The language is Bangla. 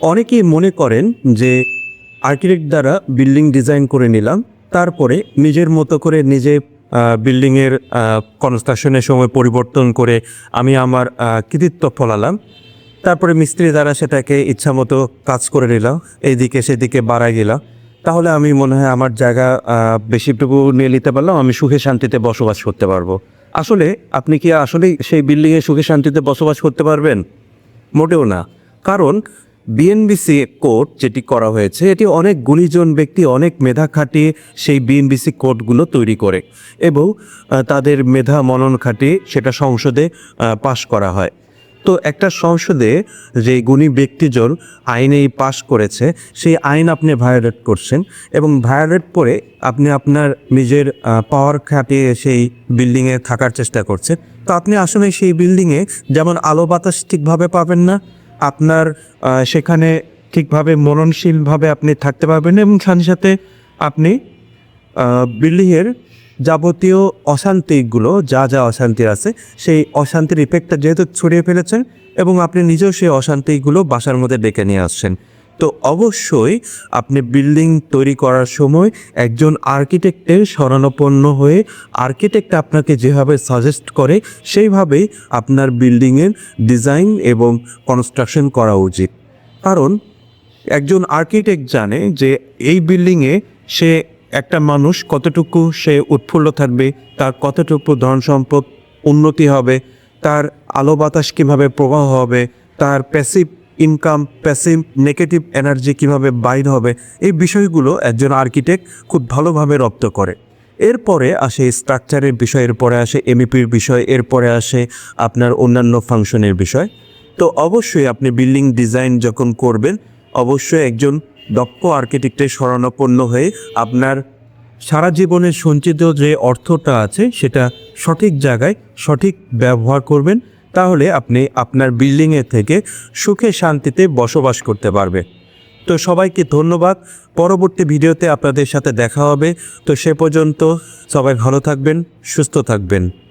অনেকেই মনে করেন যে আর্কিটেক্ট দ্বারা বিল্ডিং ডিজাইন করে নিলাম, তারপরে নিজের মতো করে নিজে বিল্ডিংয়ের কনস্ট্রাকশনের সময় পরিবর্তন করে আমি আমার কৃতিত্ব ফলালাম। তারপরে মিস্ত্রি দ্বারা সেটাকে ইচ্ছামতো কাজ করে নিলাম, এইদিকে সেদিকে বাড়াই গেলাম তাহলে আমি মনে হয় আমার জায়গা বেশিটুকু নিয়ে নিতে পারলাম, আমি সুখে শান্তিতে বসবাস করতে পারব। আসলে আপনি কি আসলেই সেই বিল্ডিংয়ে সুখে শান্তিতে বসবাস করতে পারবেন? মোটেও না। কারণ বিএনবিসি কোড যেটি করা হয়েছে, এটি অনেক গুণীজন ব্যক্তি, অনেক মেধা খাটিয়ে সেই বিএনবিসি কোডগুলো তৈরি করে এবং তাদের মেধা মনন খাটিয়ে সেটা সংসদে পাশ করা হয়। তো একটা সংসদে যে গুণী ব্যক্তিজন আইনে পাশ করেছে, সেই আইন আপনি ভায়োলেট করছেন এবং ভায়োলেট করে আপনি আপনার নিজের পাওয়ার খাটিয়ে সেই বিল্ডিংয়ে থাকার চেষ্টা করছেন। তো আপনি আসলে সেই বিল্ডিংয়ে যেমন আলো বাতাস ঠিকভাবে পাবেন না আপনার সেখানে ঠিকভাবে মননশীলভাবে আপনি থাকতে পারবেন এবং সাথে সাথে আপনি বিল্ডিংয়ের যাবতীয় অশান্তিগুলো, যা যা অশান্তি আছে, সেই অশান্তির ইফেক্টটা যেহেতু ছড়িয়ে ফেলেছেন এবং আপনি নিজেও সেই অশান্তিগুলো বাসার মধ্যে ডেকে নিয়ে আসছেন। তো অবশ্যই আপনি বিল্ডিং তৈরি করার সময় একজন আর্কিটেক্টের শরণাপন্ন হয়ে আর্কিটেক্ট আপনাকে যেভাবে সাজেস্ট করে, সেইভাবেই আপনার বিল্ডিংয়ের ডিজাইন এবং কনস্ট্রাকশন করা উচিত। কারণ একজন আর্কিটেক্ট জানে যে এই বিল্ডিংয়ে সে একটা মানুষ কতটুকু সে উৎফুল্ল থাকবে, তার কতটুকু ধন সম্পদ উন্নতি হবে, তার আলো বাতাস কীভাবে প্রবাহ হবে, তার passive income passive negative energy কীভাবে বাইর হবে, এই বিষয়গুলো একজন আর্কিটেক্ট খুব ভালোভাবে রপ্ত করে। এরপরে আসে স্ট্রাকচারের বিষয়, এরপরে আসে এমইপির বিষয়, এরপরে আসে আপনার অন্যান্য ফাংশনের বিষয়। তো অবশ্যই আপনি বিল্ডিং ডিজাইন যখন করবেন, অবশ্যই একজন দক্ষ আর্কিটেক্টের শরণাপন্ন হয়ে আপনার সারা জীবনের সঞ্চিত যে অর্থটা আছে, সেটা সঠিক জায়গায় সঠিক ব্যবহার করবেন। তাহলে আপনি আপনার বিল্ডিংয়ে থেকে সুখে শান্তিতে বসবাস করতে পারবে। তো সবাইকে ধন্যবাদ। পরবর্তী ভিডিওতে আপনাদের সাথে দেখা হবে। তো সে পর্যন্ত সবাই ভালো থাকবেন, সুস্থ থাকবেন।